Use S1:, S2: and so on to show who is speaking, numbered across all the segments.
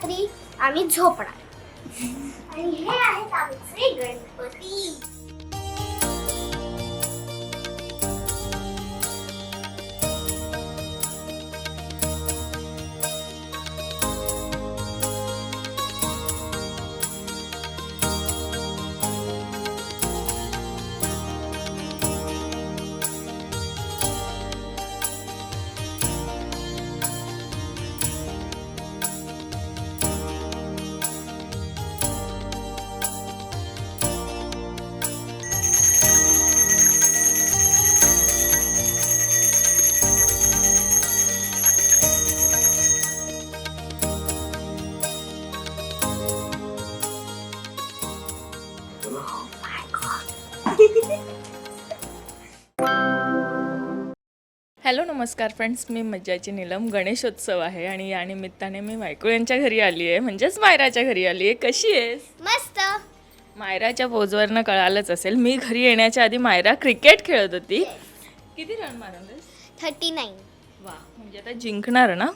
S1: रात्री आम्ही झोपणार.
S2: नमस्कार फ्रेंड्स मी मज्जाची नीलम. गणेशोत्सव आहे आणि या निमित्ताने मी मायकू यांच्या घरी आली आहे. म्हणजेच मायराच्या घरी आली आहे. कशी आहेस?
S1: मस्त.
S2: मायराच्या पोजवरनं कळालंच असेल. मी घरी येण्याच्या आधी मायरा क्रिकेट खेळत होती. किती रन मारलेस?
S1: Thirty nine.
S2: वा म्हणजे आता जिंकणार ना?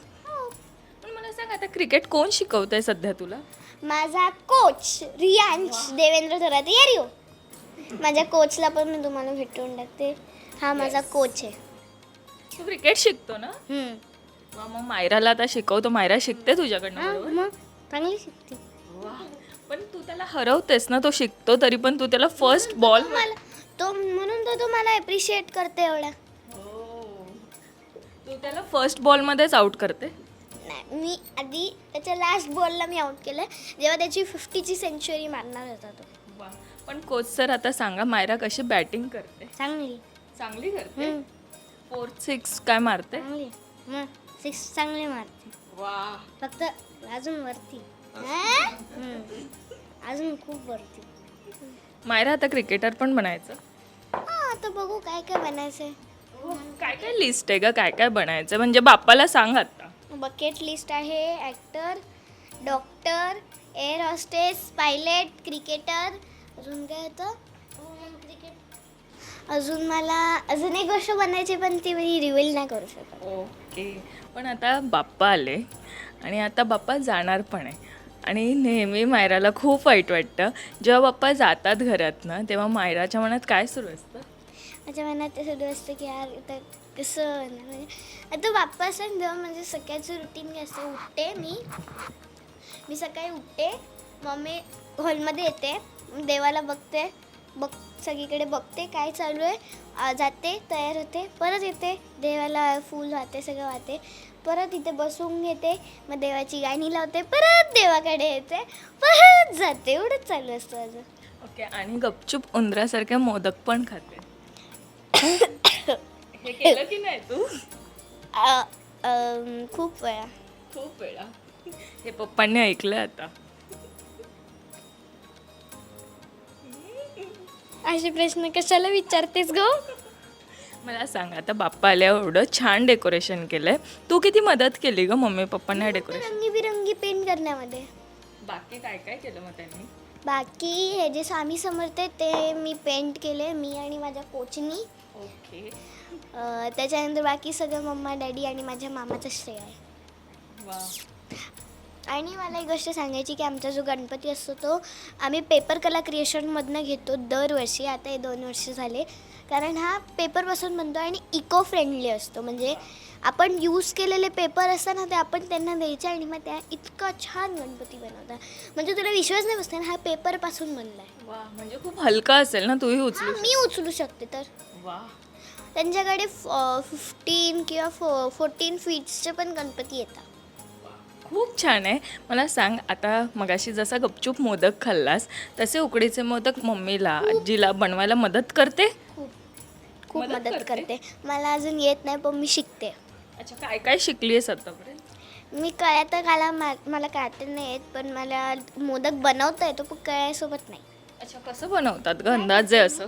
S2: पण मला सांग आता क्रिकेट कोण शिकवतंय सध्या तुला?
S1: माझा कोच रियांश देवेंद्र थोरात. येरिओ माझ्या कोचला पण मी तुम्हाला भेटून टाकते. हा माझा कोच आहे.
S2: तू क्रिकेट शिकतो ना?
S1: हम्म.
S2: वा मग मायराला आता शिकवतो. मायरा शिकते तुझ्याकडनं
S1: हा,
S2: बरोबर?
S1: मग चांगली शिकते.
S2: वा. पण तू त्याला हरवतेस ना तो शिकतो तरी पण तू त्याला फर्स्ट बॉल
S1: मला तो म्हणून तो मला अप्रिशिएट करते एवढा.
S2: तू त्याला फर्स्ट बॉलमध्येच आउट करते?
S1: नाही मी आधी त्याच्या लास्ट बॉलला मी आउट केलं जेव्हा त्याची फिफ्टीची सेंचुरी मारणार होता तो.
S2: वा. पण कोच सर आता सांगा मायरा कशी बॅटिंग करते?
S1: चांगली.
S2: चांगली करते?
S1: हम्म,
S2: फोर्थ सिक्स काय मारते?
S1: चांगली. मग सिक्स चांगली मारते.
S2: वा.
S1: फक्त अजून वरती. हा? हम्म. अजून खूप वरती.
S2: मायरा आता क्रिकेटर पण बनायचं.
S1: हा आता बघू काय काय बनायचंय.
S2: काय काय लिस्ट आहे ग? काय काय बनायचं म्हणजे बाप्पाला सांग आता.
S1: बकेट लिस्ट आहे actor doctor air hostess pilot cricketer अजून काय होतं? अजून मला अजून एक गोष्ट बनायची पण ती मी रिव्हील नाही करू शकत.
S2: ओके. पण आता बाप्पा आले आणि आता बाप्पा जाणार पण आहे. आणि नेहमी मायराला खूप वाईट वाटतं. जेव्हा बाप्पा जातात घरातनं तेव्हा मायराच्या मनात काय सुरू असतं?
S1: माझ्या मनात ते सगळं असतं की यार आता कसं होणार? म्हणजे आता बाप्पा असं तेव्हा म्हणजे सकाळचं रुटीन असतं उठते मी. मी सकाळी उठते मम्मी हॉलमध्ये येते देवाला बघते बघ सगळीकडे बघते काय चालू आहे. जाते तयार होते परत येते. देवाला फूल वाहते सगळं वाहते. परत इथे बसून घेते मग देवाची गाणी लावते परत देवाकडे येते परत जाते. एवढंच चालू असतं माझं.
S2: ओके आणि गपचूप उंदरासारख्या मोदक पण खाते. हे केलं की नाही तू?
S1: अम, खूप वेळा.
S2: खूप वेळा. हे पप्पांनी ऐकलं आता.
S1: असे प्रश्न कशाला विचारतेस ग?
S2: मला सांग आता बाप्पा आल्यावर एवढं छान डेकोरेशन केलंय. तू किती मदत केली ग मम्मी पप्पांना डेकोरेशन
S1: रंगीबिरंगी पेंट करण्यामध्ये.
S2: बाकी काय काय केलं मग त्यांनी?
S1: बाकी हे जे स्वामी समर्थ आहे ते मी पेंट केले मी आणि माझ्या कोचनी.
S2: ओके.
S1: अं, त्याच्यानंतर बाकी सगळं मम्मा डॅडी आणि माझ्या मामाचं श्रेय आहे.
S2: वा
S1: आणि मला एक गोष्ट सांगायची की आमचा जो गणपती असतो तो आम्ही पेपर कला क्रिएशनमधनं घेतो दरवर्षी. आता हे दोन वर्ष झाले. कारण हा पेपरपासून बनतो आणि इको फ्रेंडली असतो. म्हणजे आपण यूज केलेले पेपर असतात ना ते आपण त्यांना द्यायचे आणि मग त्या इतका छान गणपती बनवतात. म्हणजे तुला विश्वास नाही बसते ना हा पेपरपासून बनला आहे.
S2: वा म्हणजे खूप हलका असेल ना तूही उचलू
S1: मी उचलू शकते तर.
S2: वा.
S1: त्यांच्याकडे फिफ्टीन किंवा फो फोर्टीन फीट्सचे पण गणपती येतात.
S2: खूप छान आहे. मला सांग आता मगाशी जसा गपचूप मोदक खाल्लास तसे उकडीचे मोदक मम्मीला आजीला बनवायला मदत करते?
S1: खूप.
S2: मदत
S1: मदत
S2: करते?
S1: मला अजून येत नाही पण मी शिकते.
S2: अच्छा काय काय शिकली आहेस आतापर्यंत?
S1: मी कळ्या तर घाला मा- मला काय नाही येत पण मला मोदक बनवता येतो पण कळ्यासोबत नाही.
S2: अच्छा कसं बनवतात? ग अंदाजे असं?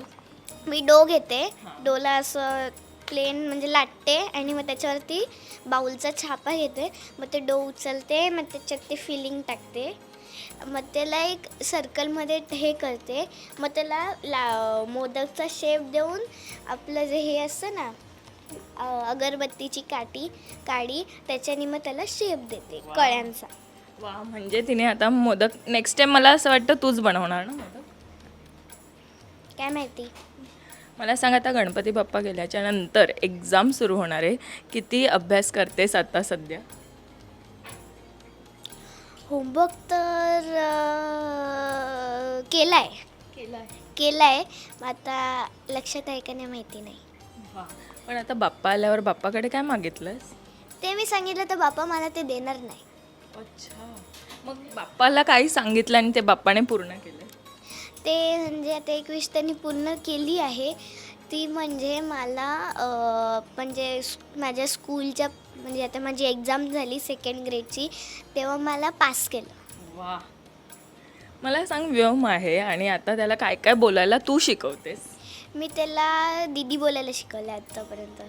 S1: मी डो घेते. डोला असं प्लेन म्हणजे लाटते आणि मग त्याच्यावरती बाऊलचा छापा घेते. मग ते डो उचलते मग त्याच्यात ते फिलिंग टाकते. मग त्याला एक सर्कलमध्ये हे करते. मग त्याला ला मोदकचा शेप देऊन आपलं जे हे असतं ना अगरबत्तीची काठी काडी त्याच्याने मग त्याला शेप देते कळ्यांचा.
S2: वा म्हणजे तिने आता मोदक नेक्स्ट टाइम मला असं वाटतं तूच बनवणार ना मोदक?
S1: काय माहिती?
S2: मला सांग आता गणपती बाप्पा गेल्याच्यानंतर एक्झाम सुरू होणार आहे. किती अभ्यास करतेस आता सध्या?
S1: होमवर्क तर अं, केलाय.
S2: केला
S1: केलाय. आता लक्षात आहे का नाही माहिती नाही.
S2: पण आता बाप्पा आल्यावर बाप्पाकडे काय मागितलंस?
S1: ते मी सांगितलं तर बापा मला ते देणार नाही.
S2: अच्छा. मग बाप्पाला काही सांगितलं आणि ते बाप्पाने पूर्ण केलं.
S1: ते म्हणजे आता एक विश त्यांनी पूर्ण केली आहे. ती म्हणजे मला म्हणजे माझ्या स्कूलच्या म्हणजे आता माझी एक्झाम झाली सेकंड ग्रेडची तेव्हा मला पास केलं.
S2: वा मला सांग व्योम आहे आणि आता त्याला काय काय बोलायला तू शिकवतेस?
S1: मी त्याला दीदी बोलायला शिकवलं आत्तापर्यंत.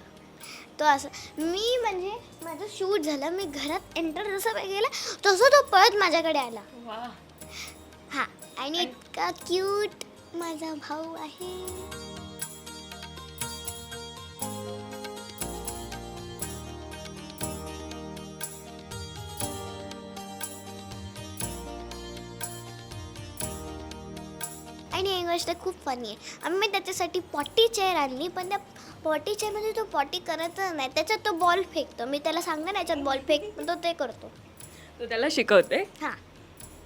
S1: तो असं मी म्हणजे माझं शूट झालं मी घरात एंटर जसं गेलं तसं तो पळत माझ्याकडे आला.
S2: वा
S1: हां आणि इतका क्यूट माझा भाऊ आहे. आणि एक गोष्ट खूप फनी आहे. आम्ही त्याच्यासाठी पॉटी चेअर आणली पण त्या पॉटी चेअरमध्ये तो पॉटी करतच नाही. त्याच्यात तो बॉल फेकतो. मी त्याला सांगते ना याच्यात बॉल फेक तो ते करतो.
S2: तू त्याला शिकवते.
S1: हां.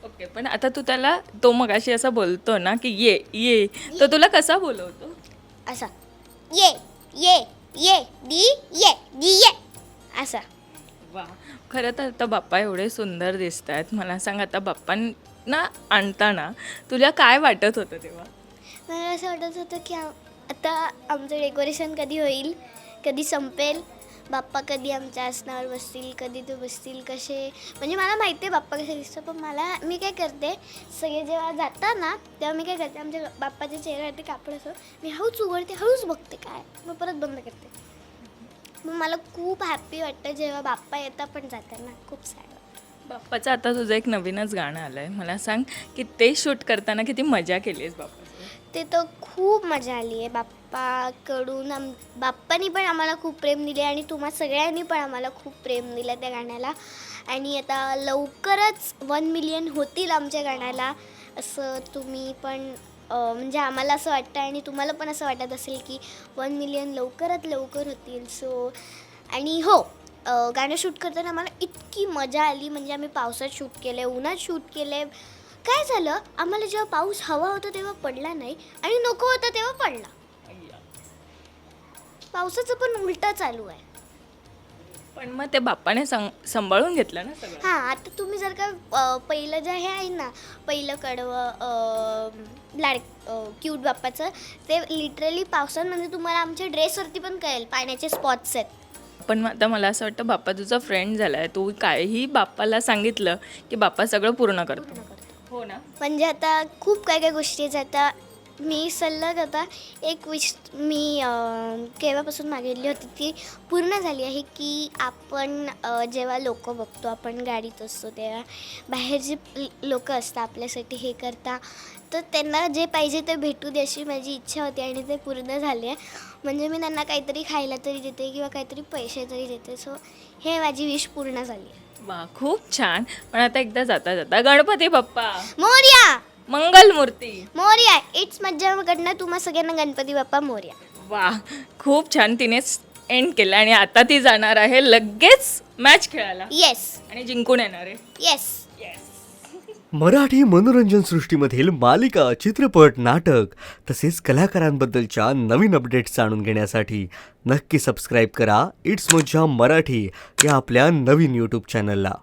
S2: ओके पण आता तू त्याला तो मग अशी असं बोलतो ना की ये ये. तो तुला कसा बोलवतो?
S1: असा. ये ये ये दी ये दी ये. असा.
S2: वा. खरं तर आता बाप्पा एवढे सुंदर दिसत आहेत मला सांग आता बाप्पांना आणताना तुला काय वाटत होतं तेव्हा?
S1: मला असं वाटत होतं की आता आमचं डेकोरेशन कधी होईल? कधी संपेल? बाप्पा कधी आमच्या आसनावर बसतील कधी ते बसतील कसे? म्हणजे मला माहिती आहे बाप्पा कसे दिसतं पण मला मी काय करते सगळे जेव्हा जातात ना तेव्हा मी काय करते आमच्या बाप्पाच्या चेहऱ्यावरती कापड असं मी हळूच उघडते हळूच बघते काय मग परत बंद करते. मग मला खूप हॅप्पी वाटतं जेव्हा बाप्पा येतात पण जाताना खूप सॅड
S2: बाप्पाचं आता तुझं एक नवीनच गाणं आलं आहे मला सांग की ते शूट करताना किती मजा केली आहेस बाप्पा
S1: ते तर खूप मजा आली आहे बाप्पाकडून आम बाप्पानी पण आम्हाला खूप प्रेम दिले आणि तुम्हा सगळ्यांनी पण आम्हाला खूप प्रेम दिलं त्या गाण्याला. आणि आता लवकरच वन मिलियन होतील आमच्या गाण्याला असं तुम्ही पण म्हणजे आम्हाला असं वाटतं आणि तुम्हाला पण असं वाटत असेल की वन मिलियन लवकरात लवकर होतील. सो आणि हो गाणं शूट करताना आम्हाला इतकी मजा आली. म्हणजे आम्ही पावसात शूट केले उन्हात शूट केले काय झालं? आम्हाला जेव्हा पाऊस हवा होता तेव्हा पडला नाही आणि नको होता तेव्हा पडला. पावसाचं पण उलटा चालू आहे.
S2: पण मग ते बाप्पाने सांग सांभाळून घेतलं ना सगळं.
S1: हां आता तुम्ही जर का अं, पहिलं जे हे आहे ना पहिलं कडवं अं, लाड क्यूट बाप्पाचं ते लिटरली पावसात म्हणजे तुम्हाला आमच्या ड्रेसवरती पण कळेल पाण्याचे स्पॉट्स आहेत.
S2: पण मग आता मला असं वाटतं बाप्पा तुझा फ्रेंड झाला आहे तू काहीही बाप्पाला सांगितलं की बाप्पा सगळं पूर्ण करतो. हो ना?
S1: म्हणजे आता खूप काय काय गोष्टी आहेत आता मी सल्लग आता एक विश मी केव्हापासून मागितली होती ती पूर्ण झाली आहे की आपण जेव्हा लोक बघतो आपण गाडीत असतो तेव्हा बाहेर जे लोक असतात आपल्यासाठी हे करता तर त्यांना जे पाहिजे ते भेटू दे अशी माझी इच्छा होती आणि ते पूर्ण झाले. आहे म्हणजे मी त्यांना काहीतरी खायला तरी देते किंवा काहीतरी पैसे तरी देते. सो हे माझी विश पूर्ण झाली. आहे
S2: वा खूप छान. पण आता एकदा जाता जाता गणपती बाप्पा.
S1: मोर्या!
S2: मंगल मूर्ती
S1: मोर्या इट्स मज्जाकडनं तुम्हा सगळ्यांना गणपती बाप्पा मोर्या.
S2: वा खूप छान तिनेच एंड केलं आणि आता ती जाणार आहे लगेच मॅच खेळायला.
S1: येस
S2: आणि जिंकून येणार आहे.
S1: येस
S3: मराठी मनोरंजन सृष्टीमधील मालिका चित्रपट नाटक तसेच कलाकारांबद्दलच्या नवीन अपडेट्स जाणून घेण्यासाठी नक्की सबस्क्राईब करा. इट्स मज्जा मराठी या आपल्या नवीन यूट्यूब चॅनलला